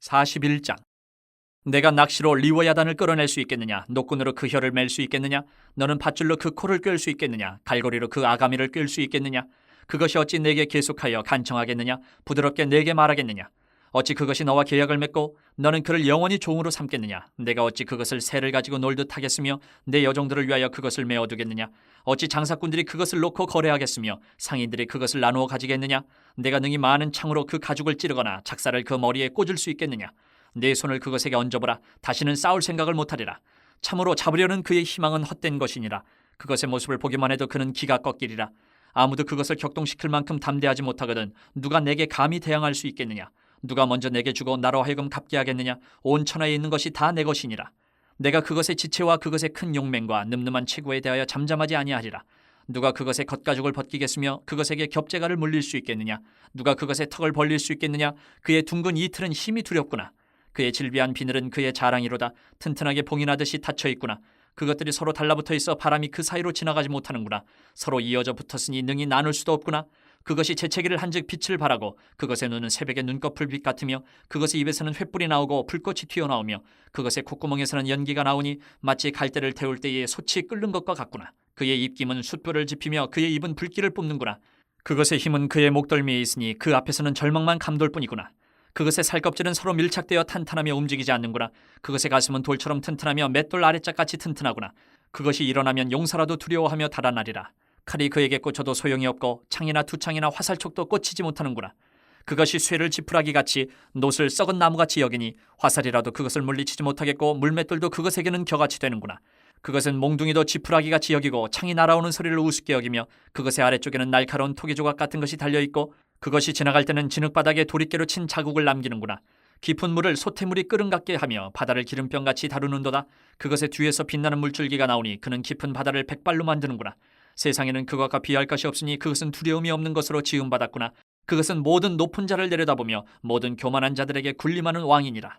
41장. 내가 낚시로 리워야단을 끌어낼 수 있겠느냐? 노끈으로 그 혀를 맬 수 있겠느냐? 너는 밧줄로 그 코를 끌수 있겠느냐? 갈고리로 그 아가미를 끌수 있겠느냐? 그것이 어찌 내게 계속하여 간청하겠느냐? 부드럽게 내게 말하겠느냐 어찌 그것이 너와 계약을 맺고 너는 그를 영원히 종으로 삼겠느냐? 내가 어찌 그것을 새를 가지고 놀듯 하겠으며 내 여종들을 위하여 그것을 메어두겠느냐? 어찌 장사꾼들이 그것을 놓고 거래하겠으며 상인들이 그것을 나누어 가지겠느냐? 내가 능히 많은 창으로 그 가죽을 찌르거나 작사를 그 머리에 꽂을 수 있겠느냐? 내 손을 그것에게 얹어보라. 다시는 싸울 생각을 못하리라. 참으로 잡으려는 그의 희망은 헛된 것이니라. 그것의 모습을 보기만 해도 그는 기가 꺾이리라. 아무도 그것을 격동시킬 만큼 담대하지 못하거든 누가 내게 감히 대항할 수 있겠느냐 누가 먼저 내게 주고 나로 하여금 갚게 하겠느냐? 온 천하에 있는 것이 다 내 것이니라. 내가 그것의 지체와 그것의 큰 용맹과 늠름한 체구에 대하여 잠잠하지 아니하리라. 누가 그것의 겉가죽을 벗기겠으며 그것에게 겹재가를 물릴 수 있겠느냐? 누가 그것의 턱을 벌릴 수 있겠느냐? 그의 둥근 이틀은 힘이 두렵구나. 그의 질비한 비늘은 그의 자랑이로다. 튼튼하게 봉이 나듯이 닫혀 있구나. 그것들이 서로 달라붙어 있어 바람이 그 사이로 지나가지 못하는구나. 서로 이어져 붙었으니 능히 나눌 수도 없구나 그것이 재채기를 한즉 빛을 발하고 그것의 눈은 새벽의 눈꺼풀 빛 같으며 그것의 입에서는 횃불이 나오고 불꽃이 튀어나오며 그것의 콧구멍에서는 연기가 나오니 마치 갈대를 태울 때에 솥이 끓는 것과 같구나. 그의 입김은 숯불을 지피며 그의 입은 불길을 뿜는구나. 그것의 힘은 그의 목덜미에 있으니 그 앞에서는 절망만 감돌 뿐이구나. 그것의 살껍질은 서로 밀착되어 탄탄하며 움직이지 않는구나. 그것의 가슴은 돌처럼 튼튼하며 맷돌 아래짝같이 튼튼하구나. 그것이 일어나면 용사라도 두려워하며 달아나리라 칼이 그에게 꽂혀도 소용이 없고 창이나 두창이나 화살촉도 꽂히지 못하는구나. 그것이 쇠를 지푸라기 같이 노슬 썩은 나무같이 여기니 화살이라도 그것을 물리치지 못하겠고 물맷돌도 그것에게는 겨같이 되는구나. 그것은 몽둥이도 지푸라기 같이 여기고 창이 날아오는 소리를 우습게 여기며 그것의 아래쪽에는 날카로운 토기 조각 같은 것이 달려 있고 그것이 지나갈 때는 진흙바닥에 도리깨로 친 자국을 남기는구나. 깊은 물을 소태물이 끓음 같게 하며 바다를 기름병같이 다루는도다. 그것의 뒤에서 빛나는 물줄기가 나오니 그는 깊은 바다를 백발로 만드는구나. 세상에는 그것과 비할 것이 없으니 그것은 두려움이 없는 것으로 지음받았구나. 그것은 모든 높은 자를 내려다보며 모든 교만한 자들에게 군림하는 왕이니라.